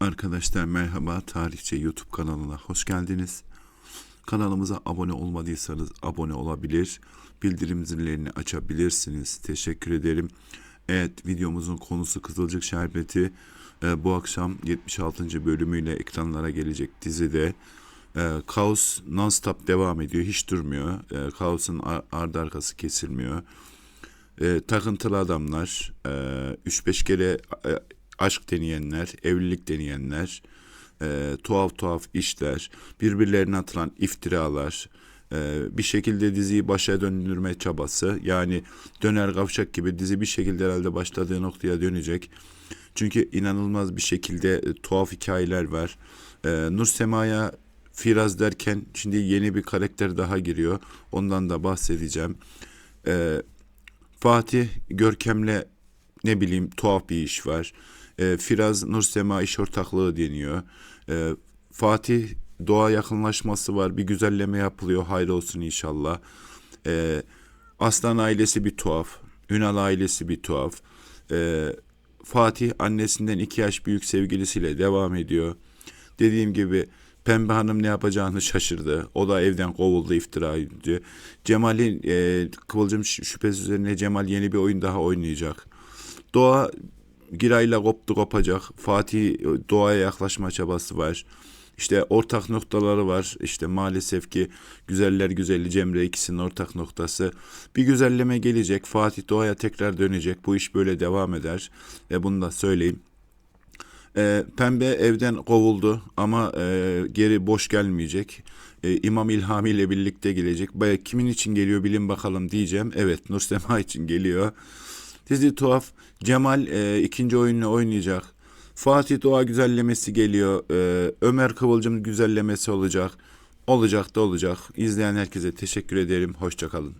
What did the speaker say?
Arkadaşlar merhaba Tarihçe YouTube kanalına hoş geldiniz. Kanalımıza abone olmadıysanız abone olabilir. Bildirim zillerini açabilirsiniz. Teşekkür ederim. Evet videomuzun konusu Kızılcık Şerbeti. Ee, bu akşam 76. bölümüyle ekranlara gelecek dizide. Ee, Kaos non-stop devam ediyor. Hiç durmuyor. Ee, Kaos'un ar- ardı arkası kesilmiyor. Ee, takıntılı adamlar, e, 3-5 kere e, aşk deneyenler, evlilik deneyenler, e, tuhaf tuhaf işler, birbirlerine atılan iftiralar, e, bir şekilde diziyi başa döndürme çabası. Yani döner kavşak gibi dizi bir şekilde herhalde başladığı noktaya dönecek. Çünkü inanılmaz bir şekilde e, tuhaf hikayeler var. E, Nur Sema'ya Firaz derken şimdi yeni bir karakter daha giriyor. Ondan da bahsedeceğim. E, Fatih Görkem'le ne bileyim tuhaf bir iş var. E, Firaz Nursema iş ortaklığı deniyor. E, Fatih doğa yakınlaşması var. Bir güzelleme yapılıyor. Hayır olsun inşallah. E, Aslan ailesi bir tuhaf. Ünal ailesi bir tuhaf. E, Fatih annesinden iki yaş büyük sevgilisiyle devam ediyor. Dediğim gibi Pembe Hanım ne yapacağını şaşırdı. O da evden kovuldu iftira ediyor. Cemal'in e, Kıvılcım şü- şüphesi üzerine Cemal yeni bir oyun daha oynayacak. Doğa Giray'la koptu kopacak. Fatih e, doğaya yaklaşma çabası var. İşte ortak noktaları var. İşte maalesef ki güzeller güzeli Cemre ikisinin ortak noktası. Bir güzelleme gelecek. Fatih doğaya tekrar dönecek. Bu iş böyle devam eder. Ve bunu da söyleyeyim. E, Pembe evden kovuldu ama e, geri boş gelmeyecek. E, İmam İlhami ile birlikte gelecek. Baya kimin için geliyor bilin bakalım diyeceğim. Evet Nursema için geliyor. Dizi tuhaf. Cemal e, ikinci oyununu oynayacak. Fatih Doğa güzellemesi geliyor. E, Ömer Kıvılcım güzellemesi olacak. Olacak da olacak. İzleyen herkese teşekkür ederim. Hoşçakalın.